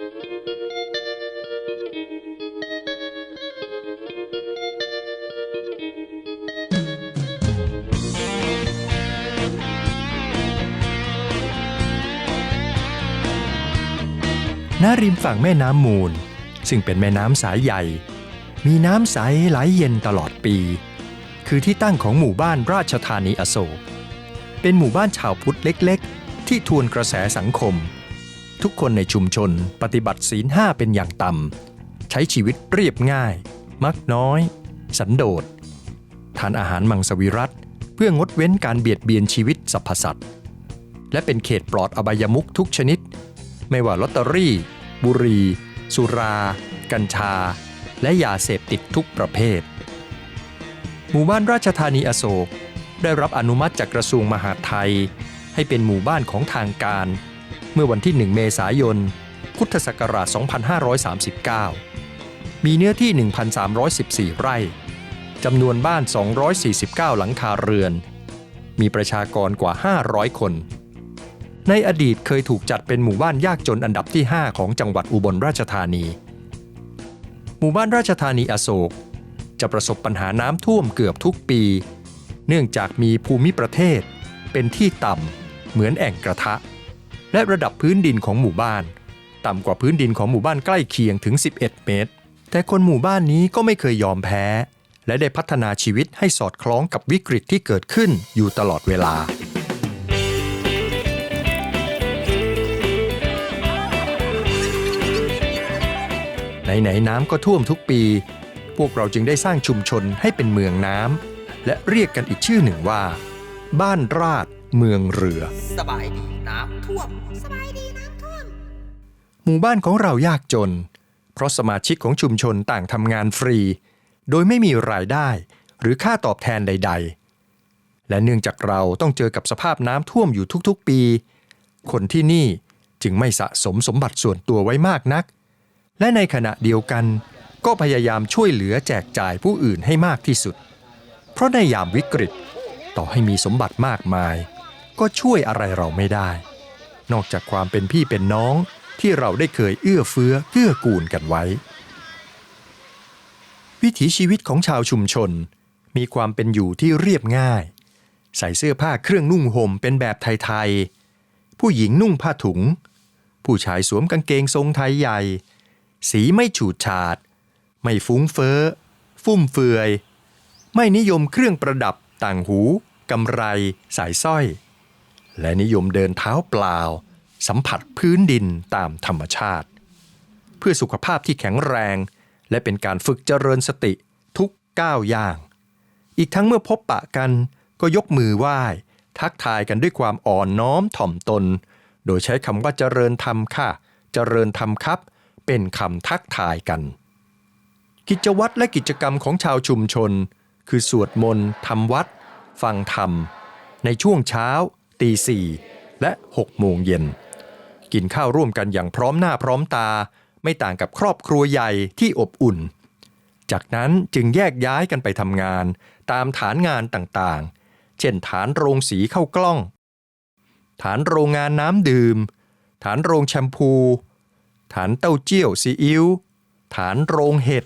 ณริมฝั่งแม่น้ำมูล ซึ่งเป็นแม่น้ำสายใหญ่ มีน้ำใสไหลเย็นตลอดปี คือที่ตั้งของหมู่บ้านราชธานีอโศกเป็นหมู่บ้านชาวพุทธเล็ก ๆ ที่ทวนกระแสสังคม ทุกคนในชุมชนปฏิบัติศีลห้าเป็นอย่างต่ำ ใช้ชีวิตเรียบง่าย มักน้อย สันโดษ ทานอาหารมังสวิรัตเพื่องดเว้นการเบียดเบียนชีวิตสรรพสัตว์ และเป็นเขตปลอดอบายมุขทุกชนิด ไม่ว่าลอตเตอรี่ บุรี สุรา กัญชา และยาเสพติดทุกประเภท หมู่บ้านราชธานีอโศกได้รับอนุมัติจากกระทรวงมหาดไทย ให้เป็นหมู่บ้านของทางการ เมื่อวันที่ 1 เมษายน พุทธศักราช 2539 มีเนื้อที่ 1,314 ไร่ จำนวนบ้าน 249 หลังคาเรือน มีประชากรกว่า 500 คน ในอดีตเคยถูกจัดเป็นหมู่บ้านยากจนอันดับที่ 5 ของจังหวัดอุบลราชธานี หมู่บ้านราชธานีอโศก จะประสบปัญหาน้ำท่วมเกือบทุกปี เนื่องจากมีภูมิประเทศ เป็นที่ต่ำเหมือนแอ่งกระทะ และระดับพื้นดินของหมู่บ้าน ต่ำกว่าพื้นดินของหมู่บ้านใกล้เคียงถึง 11 เมตร แต่คนหมู่บ้านนี้ก็ไม่เคยยอมแพ้ และได้พัฒนาชีวิตให้สอดคล้องกับวิกฤตที่เกิดขึ้นอยู่ตลอดเวลาไหนๆน้ำก็ท่วมทุกปี พวกเราจึงได้สร้างชุมชนให้เป็นเมืองน้ำและเรียกกันอีกชื่อหนึ่งว่า บ้านราด เมืองเรือ สบายดีน้ำท่วม สบายดีน้ำท่วม หมู่บ้านของเรายากจน เพราะสมาชิกของชุมชนต่างทำงานฟรี โดยไม่มีรายได้ หรือค่าตอบแทนใด ๆ และเนื่องจากเราต้องเจอกับสภาพน้ำท่วมอยู่ทุกๆปี คนที่นี่จึงไม่สะสมสมบัติส่วนตัวไว้มากนัก และในขณะเดียวกัน ก็พยายามช่วยเหลือแจกจ่ายผู้อื่นให้มากที่สุด เพราะในยามวิกฤต ต่อให้มีสมบัติมากมาย ก็ช่วยอะไรเราไม่ได้ นอกจากความเป็นพี่เป็นน้องที่เราได้เคยเอื้อเฟื้อเกื้อกูลกันไว้ วิถีชีวิตของชาวชุมชน มีความเป็นอยู่ที่เรียบง่าย ใส่เสื้อผ้าเครื่องนุ่งห่มเป็นแบบไทยๆ ผู้หญิงนุ่งผ้าถุง ผู้ชายสวมกางเกงทรงไทยใหญ่ สีไม่ฉูดฉาด ไม่ฟุ้งเฟ้อ ฟุ่มเฟือย ไม่นิยมเครื่องประดับต่างหูกำไร สายสร้อย และนิยมเดินเท้าเปล่า สัมผัสพื้นดินตามธรรมชาติ เพื่อสุขภาพที่แข็งแรง และเป็นการฝึกเจริญสติทุกก้าวย่าง อีกทั้งเมื่อพบปะกันก็ยกมือไหว้ ทักทายกันด้วยความอ่อนน้อมถ่อมตน โดยใช้คำว่าเจริญธรรมค่ะ เจริญธรรมครับ เป็นคำทักทายกัน กิจวัตรและกิจกรรมของชาวชุมชน คือสวดมนต์ทำวัด ฟังธรรม ในช่วงเช้า ตีสี่และ6โมงเย็น กินข้าวร่วมกันอย่างพร้อมหน้าพร้อมตา ไม่ต่างกับครอบครัวใหญ่ที่อบอุ่น จากนั้นจึงแยกย้ายกันไปทำงาน ตามฐานงานต่างๆ เช่นฐานโรงสีเข้ากล้อง ฐานโรงงานน้ำดื่ม ฐานโรงแชมพู ฐานเต้าเจี้ยวซีอิ๊วฐานโรงเห็ด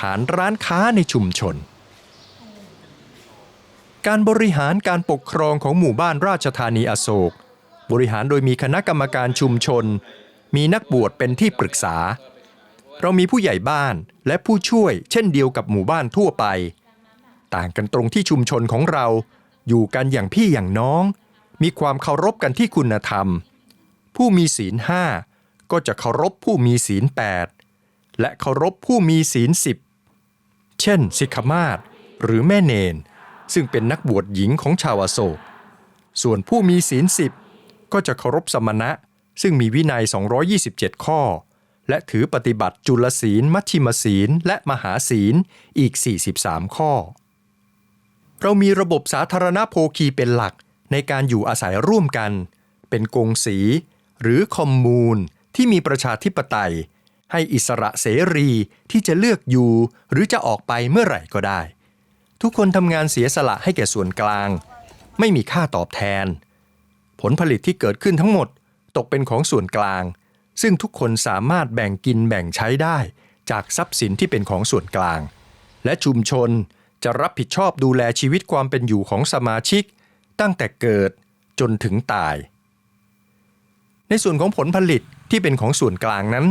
ฐานร้านค้าในชุมชน การบริหารการปกครองของหมู่บ้านราชธานีอโศก บริหารโดยมีคณะกรรมการชุมชน มีนักบวชเป็นที่ปรึกษา เรามีผู้ใหญ่บ้านและผู้ช่วยเช่นเดียวกับหมู่บ้านทั่วไป ต่างกันตรงที่ชุมชนของเราอยู่กันอย่างพี่อย่างน้อง มีความเคารพกันที่คุณธรรม ผู้มีศีลห้าก็จะเคารพผู้มีศีลแปดและเคารพผู้มีศีลสิบเช่น สิกขมาศหรือแม่เนน ซึ่งเป็นนักบวชหญิงของชาวอโศก ส่วนผู้มีศีลสิบก็จะเคารพสมณะ ซึ่งมีวินัย 227 ข้อ และถือปฏิบัติจุลศีล มัชชิมศีล และมหาศีลอีก 43 ข้อ เรามีระบบสาธารณโภคีเป็นหลักในการอยู่อาศัยร่วมกัน เป็นกงสี หรือคอมมูนที่มีประชาธิปไตย ให้อิสระเสรีที่จะเลือกอยู่ หรือจะออกไปเมื่อไหร่ก็ได้ ทุกคนทำงานเสียสละให้แก่ส่วนกลาง ไม่มีค่าตอบแทน ผลผลิตที่เกิดขึ้นทั้งหมดตกเป็นของส่วนกลาง ซึ่งทุกคนสามารถแบ่งกินแบ่งใช้ได้ จากทรัพย์สินที่เป็นของส่วนกลาง และชุมชนจะรับผิดชอบดูแลชีวิตความเป็นอยู่ของสมาชิก ตั้งแต่เกิดจนถึงตาย ในส่วนของผลผลิตที่เป็นของส่วนกลางนั้น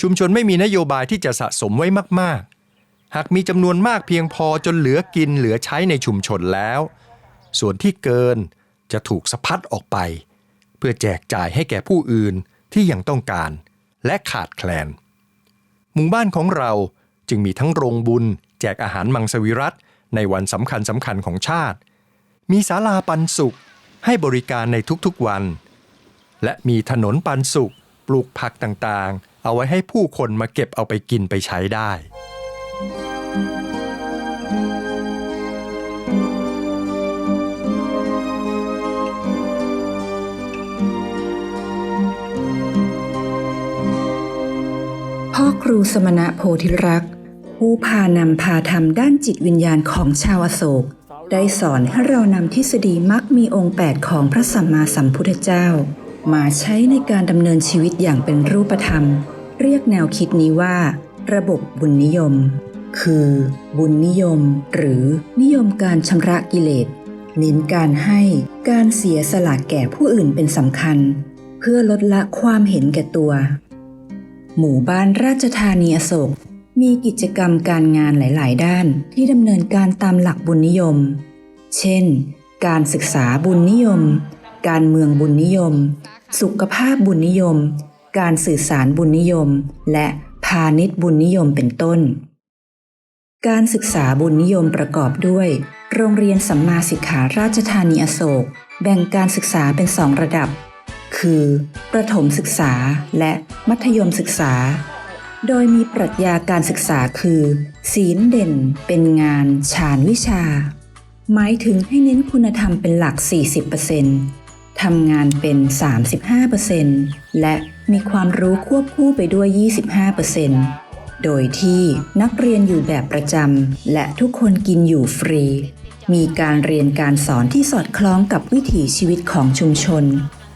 ชุมชนไม่มีนโยบายที่จะสะสมไว้มากๆ หากมีจำนวนมากเพียงพอจนเหลือกินเหลือใช้ในชุมชนแล้ว ส่วนที่เกินจะถูกสะพัดออกไป เพื่อแจกจ่ายให้แก่ผู้อื่นที่ยังต้องการและขาดแคลน หมู่บ้านของเราจึงมีทั้งโรงบุญ แจกอาหารมังสวิรัตในวันสำคัญสำคัญของชาติ มีศาลาปันสุขให้บริการในทุกๆวัน และมีถนนปันสุขปลูกผักต่างๆ เอาไว้ให้ผู้คนมาเก็บเอาไปกินไปใช้ได้ รูสมณะโพธิรักษ์ผู้พานำพาธรรมด้านจิตวิญญาณของชาวอโศก ได้สอนให้เรานำทฤษฎีมักมีองค์ 8 ของพระสัมมาสัมพุทธเจ้า มาใช้ในการดำเนินชีวิตอย่างเป็นรูปธรรม เรียกแนวคิดนี้ว่า ระบบบุญนิยม คือ บุญนิยม หรือนิยมการชำระกิเลสเน้นการให้การเสียสละแก่ผู้อื่นเป็นสำคัญ เพื่อลดละความเห็นแก่ตัว หมู่บ้านราชธานีอโศก มีกิจกรรมการงานหลาย ๆ ด้านที่ดำเนินการตามหลักบุญนิยม เช่น การศึกษาบุญนิยม การเมืองบุญนิยม สุขภาพบุญนิยม การสื่อสารบุญนิยม และพาณิชย์บุญนิยมเป็นต้น การศึกษาบุญนิยมประกอบด้วย โรงเรียนสัมมาสิกขาราชธานีอโศก แบ่งการศึกษาเป็นสองระดับ คือประถมศึกษาและมัธยมศึกษา โดยมีปรัชญาการศึกษาคือ ศีลเด่นเป็นงานฌานวิชา หมายถึงให้เน้นคุณธรรมเป็นหลัก 40%ทำงานเป็น 35%และมีความรู้ควบคู่ไปด้วย 25%โดยที่นักเรียนอยู่แบบประจำและทุกคนกินอยู่ฟรี มีการเรียนการสอนที่สอดคล้องกับวิถีชีวิตของชุมชน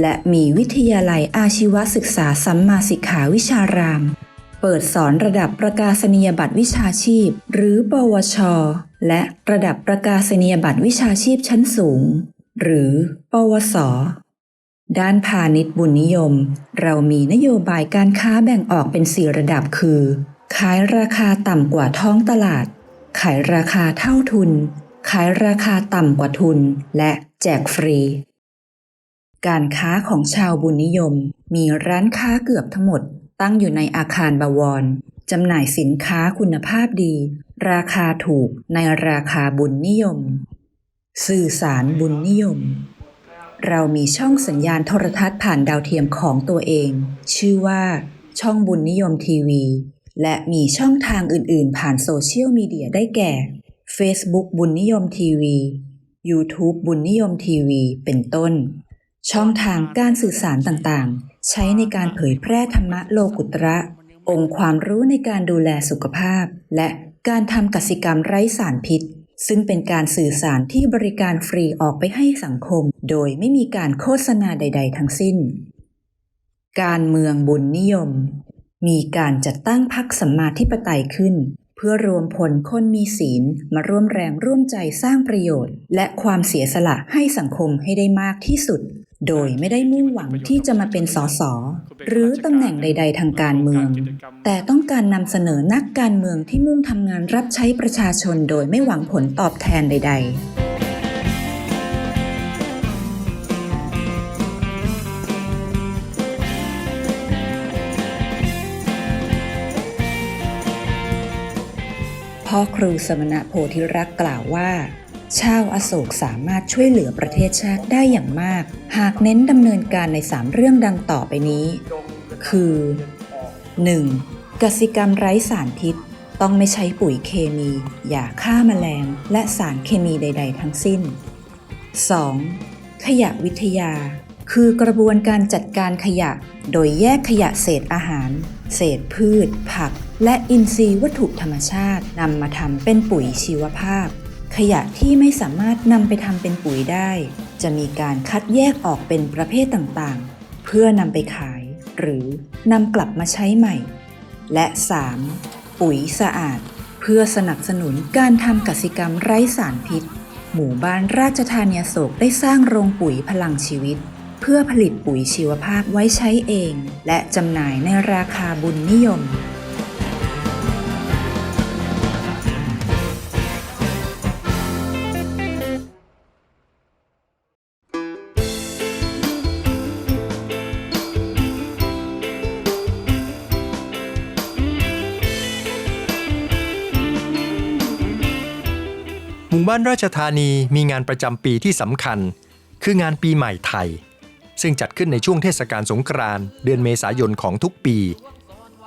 และมีวิทยาลัยอาชีวศึกษาสัมมาสิกขาวิชาราม เปิดสอนระดับประกาศนียบัตรวิชาชีพ หรือ ปวช และระดับประกาศนียบัตรวิชาชีพชั้นสูง หรือ ปวส ด้านพาณิชย์บุญนิยม เรามีนโยบายการค้าแบ่งออกเป็นสี่ระดับคือ ขายราคาต่ำกว่าท้องตลาด ขายราคาเท่าทุน ขายราคาต่ำกว่าทุน และแจกฟรี การค้าของชาวบุญนิยม มีร้านค้าเกือบทั้งหมด ตั้งอยู่ในอาคารบวรจำหน่ายสินค้าคุณภาพดี ราคาถูกในราคาบุญนิยม สื่อสารบุญนิยม เรามีช่องสัญญาณโทรทัศน์ผ่านดาวเทียมของตัวเอง ชื่อว่า ช่องบุญนิยมทีวี และมีช่องทางอื่น ๆ ผ่านโซเชียลมีเดียได้แก่ Facebook บุญนิยมทีวี YouTube บุญนิยมทีวี เป็นต้น ช่องทางการสื่อสารต่างๆ ใช้ในการเผยแพร่ธรรมะโลกุตระ องค์ความรู้ในการดูแลสุขภาพ และการทำกสิกรรมไร้สารพิษ ซึ่งเป็นการสื่อสารที่บริการฟรีออกไปให้สังคม โดยไม่มีการโฆษณาใด ๆ ทั้งสิ้น การเมืองบุญนิยม มีการจัดตั้งพรรคสัมมาธิปไตยขึ้น เพื่อรวมพลคนมีศีลมาร่วมแรงร่วมใจสร้างประโยชน์ และความเสียสละให้สังคมให้ได้มากที่สุด โดยไม่ได้มุ่งหวังที่จะมาเป็นสสหรือตำแหน่งใด ๆ ทางการเมือง แต่ต้องการนำเสนอนักการเมืองที่มุ่งทำงานรับใช้ประชาชนโดยไม่หวังผลตอบแทนใด ๆ พ่อครูสมณะโพธิรักษ์กล่าวว่า ชาวอโศกสามารถช่วยเหลือประเทศชาติได้อย่างมาก หากเน้นดำเนินการใน 3 เรื่องดังต่อไปนี้ คือ 1. กสิกรรมไร้สารพิษ ต้องไม่ใช้ปุ๋ยเคมียาฆ่าแมลง และสารเคมีใด ๆ ทั้งสิ้น 2. ขยะวิทยา คือกระบวนการจัดการขยะ โดยแยกขยะเศษอาหาร เศษพืช ผัก และอินทรีย์วัตถุธรรมชาตินำมาทำเป็นปุ๋ยชีวภาพ ขยะที่ไม่สามารถนำไปทำเป็นปุ๋ยได้ จะมีการคัดแยกออกเป็นประเภทต่างๆ เพื่อนำไปขาย หรือนำกลับมาใช้ใหม่ และ 3. ปุ๋ยสะอาด เพื่อสนับสนุนการทำกสิกรรมไร้สารพิษ หมู่บ้านราชธานีโศกได้สร้างโรงปุ๋ยพลังชีวิต เพื่อผลิตปุ๋ยชีวภาพไว้ใช้เอง และจำหน่ายในราคาบุญนิยม มู่บ้านราชธานีมีงานประจำปีที่สำคัญ คืองานปีใหม่ไทย ซึ่งจัดขึ้นในช่วงเทศกาลสงกรานต์เดือนเมษายนของทุกปี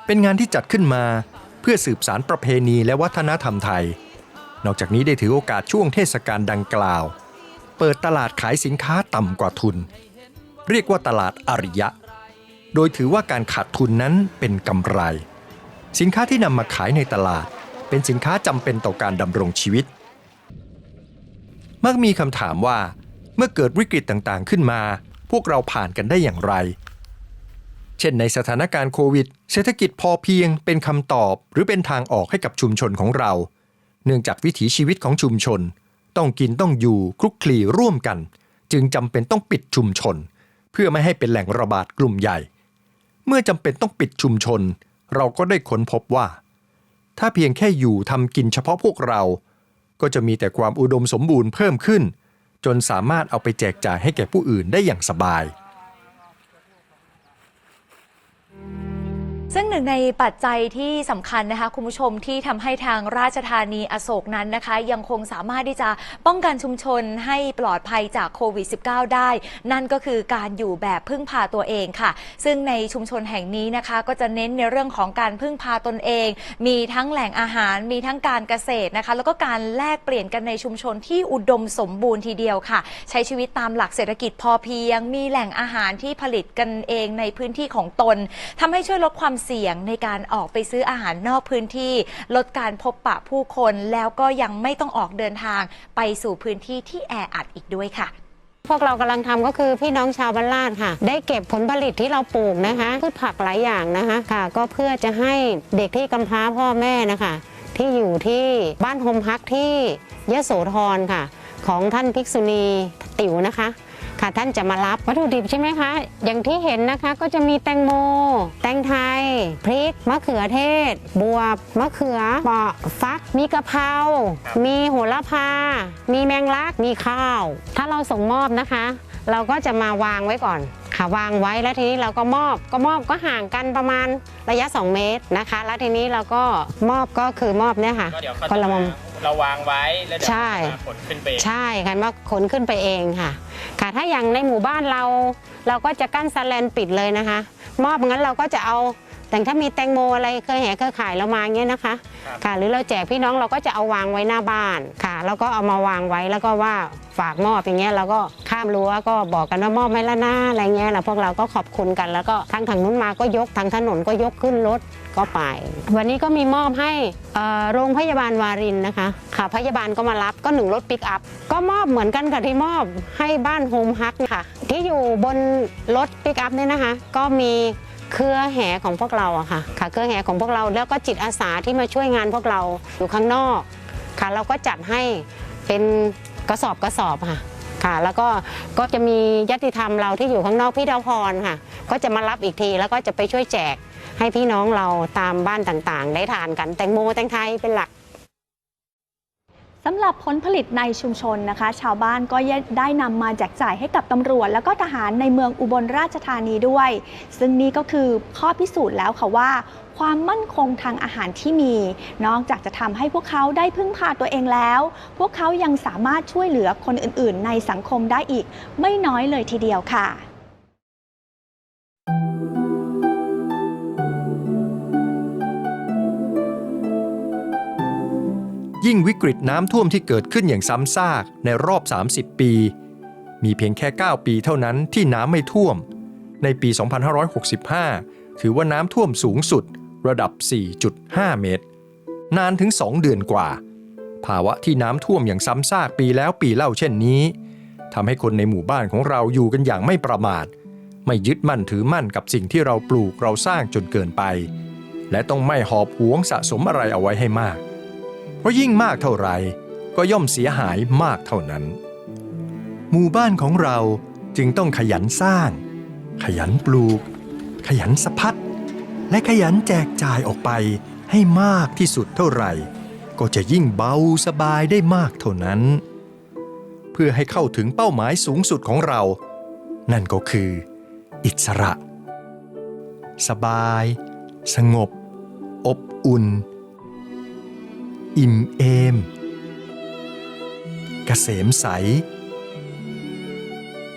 เป็นงานที่จัดขึ้นมาเพื่อสืบสารประเพณีและวัฒนธรรมไทย นอกจากนี้ได้ถือโอกาสช่วงเทศกาลดังกล่าว เปิดตลาดขายสินค้าต่ำกว่าทุน เรียกว่าตลาดอริยะ โดยถือว่าการขาดทุนนั้นเป็นกำไร สินค้าที่นำมาขายในตลาด เป็นสินค้าจำเป็นต่อการดำรงชีวิต มักมีคำถามว่า เมื่อเกิดวิกฤตต่างๆขึ้นมา พวกเราผ่านกันได้อย่างไร เช่นในสถานการณ์โควิด เศรษฐกิจพอเพียงเป็นคำตอบหรือเป็นทางออกให้กับชุมชนของเรา เนื่องจากวิถีชีวิตของชุมชน ต้องกินต้องอยู่คลุกคลีร่วมกัน จึงจำเป็นต้องปิดชุมชน เพื่อไม่ให้เป็นแหล่งระบาดกลุ่มใหญ่ เมื่อจำเป็นต้องปิดชุมชน เราก็ได้ค้นพบว่า ถ้าเพียงแค่อยู่ทำกินเฉพาะพวกเรา ก็จะมีแต่ความอุดมสมบูรณ์เพิ่มขึ้น จนสามารถเอาไปแจกจ่ายให้แก่ผู้อื่นได้อย่างสบาย ซึ่งหนึ่งในปัจจัยที่สำคัญนะคะคุณผู้ชมที่ทำให้ทางราชธานีอโศกนั้นนะคะ ยังคงสามารถที่จะป้องกันชุมชนให้ปลอดภัยจากโควิด -19 ได้ นั่นก็คือการอยู่แบบพึ่งพาตัวเองค่ะ ซึ่งในชุมชนแห่งนี้นะคะ ก็จะเน้นในเรื่องของการพึ่งพาตนเอง มีทั้งแหล่งอาหาร มีทั้งการเกษตรนะคะ แล้วก็การแลกเปลี่ยนกันในชุมชนที่อุดมสมบูรณ์ทีเดียวค่ะ ใช้ชีวิตตามหลักเศรษฐกิจพอเพียง มีแหล่งอาหารที่ผลิตกันเองในพื้นที่ของตนทำให้ช่วยลดความเสี่ยงในการออกไปซื้ออาหารนอกพื้นที่ ลดการพบปะผู้คนแล้วก็ยังไม่ต้องออกเดินทางไปสู่พื้นที่ที่แออัดอีกด้วยค่ะพวกเรากำลังทำก็คือพี่น้องชาวบ้านลาดค่ะ ได้เก็บผลผลิตที่เราปลูกนะคะพืชผักหลายอย่างนะคะค่ะ ก็เพื่อจะให้เด็กที่กำพร้าพ่อแม่นะคะ ที่อยู่ที่บ้านโฮมพักที่ยะโสธรค่ะ ของท่านภิกษุณีติ๋วนะคะ ค่ะท่านจะมารับวัตถุดิบใช่ไหมคะ อย่างที่เห็นนะคะก็จะมีแตงโม แตงไทย พริก มะเขือเทศ บวบ มะเขือเปาะฟัก มีกะเพรา มีโหระพา มีแมงลัก มีข้าว ถ้าเราส่งมอบนะคะ เราก็จะมาวางไว้ก่อนค่ะวางไว้แล้วทีนี้เราก็มอบก็มอบก็ห่างกันประมาณระยะ 2 เมตรนะคะ แล้วทีนี้เราก็มอบก็คือมอบเนี่ยค่ะก็เดี๋ยวเขาคนจะละมุมาม เราวางไว้แล้วเดี๋ยวใช่เขาจะมาขนขึ้นไปใช่ค่ะว่าขนขึ้นไปเองค่ะ ค่ะถ้าอย่างในหมู่บ้านเรา เราก็จะกั้นสแลนปิดเลยนะคะ มอบงั้นเราก็จะเอา แต่ถ้ามีแตงโมอะไรเคยแห่เคยขายเรามาเงี้ยนะคะ ค่ะ หรือเราแจกพี่น้องเราก็จะเอาวางไว้หน้าบ้านค่ะ แล้วก็เอามาวางไว้แล้วก็ว่าฝากมอบอย่างเงี้ยเราก็ข้ามรั้วก็บอกกันว่ามอบไม่ละนะอะไรเงี้ยแล้วพวกเราก็ขอบคุณกันแล้วก็ทางทางนู้นมาก็ยกทางถนนก็ยกขึ้นรถก็ไป วันนี้ก็มีมอบให้เอ่อโรงพยาบาลวารินนะคะค่ะ พยาบาลก็มารับก็หนึ่งรถปิกอัพก็มอบเหมือนกันกับที่มอบให้บ้านโฮมฮักค่ะ ที่อยู่บนรถปิกอัพเนี่ยนะคะ ก็มี เครือแห่ของพวกเราอะค่ะค่ะเครือแห่ของพวกเราแล้วก็จิตอาสาที่มาช่วยงานพวกเราอยู่ข้างนอกค่ะเราก็จัดให้เป็นกระสอบกระสอบค่ะค่ะ แล้วก็ก็จะมีญาติธรรมเราที่อยู่ข้างนอกพี่ดาวพรค่ะ ก็จะมารับอีกทีแล้วก็จะไปช่วยแจกให้พี่น้องเราตามบ้านต่างๆ ได้ทานกันแตงโมแตงไทยเป็นหลัก สำหรับผลผลิตในชุมชนนะคะ ชาวบ้านก็ได้นำมาแจกจ่ายให้กับตำรวจ แล้วก็ทหารในเมืองอุบลราชธานีด้วย ซึ่งนี่ก็คือข้อพิสูจน์แล้วค่ะว่า ความมั่นคงทางอาหารที่มี นอกจากจะทำให้พวกเขาได้พึ่งพาตัวเองแล้ว พวกเขายังสามารถช่วยเหลือคนอื่น ๆ ในสังคมได้อีก ไม่น้อยเลยทีเดียวค่ะ ยิ่งวิกฤตน้ำท่วมที่เกิดขึ้นอย่างซ้ำซากในรอบ 30 ปี มีเพียงแค่ 9 ปีเท่านั้นที่น้ำไม่ท่วม ในปี 2565 ถือว่าน้ำท่วมสูงสุดระดับ 4.5 เมตร นานถึง 2 เดือนกว่า ภาวะที่น้ำท่วมอย่างซ้ำซากปีแล้วปีเล่าเช่นนี้ทำให้คนในหมู่บ้านของเราอยู่กันอย่างไม่ประมาท ไม่ยึดมั่นถือมั่นกับสิ่งที่เราปลูกเราสร้างจนเกินไป และต้องไม่หอบหวงสะสมอะไรเอาไว้ให้มาก เพราะยิ่งมากเท่าไรก็ย่อมเสียหายมากเท่านั้น หมู่บ้านของเราจึงต้องขยันสร้าง ขยันปลูก ขยันสะพัดและขยันแจกจ่ายออกไปให้มากที่สุดเท่าไหร่ ก็จะยิ่งเบาสบายได้มากเท่านั้น เพื่อให้เข้าถึงเป้าหมายสูงสุดของเรา นั่นก็คือ อิสระ สบาย สงบ อบอุ่น อิ่มเอมกเกษมใส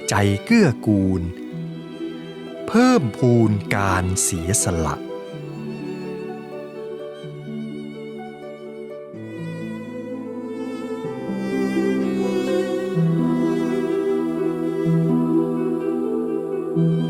ใจเกื้อกูล เพิ่มพูนการเสียสละうん。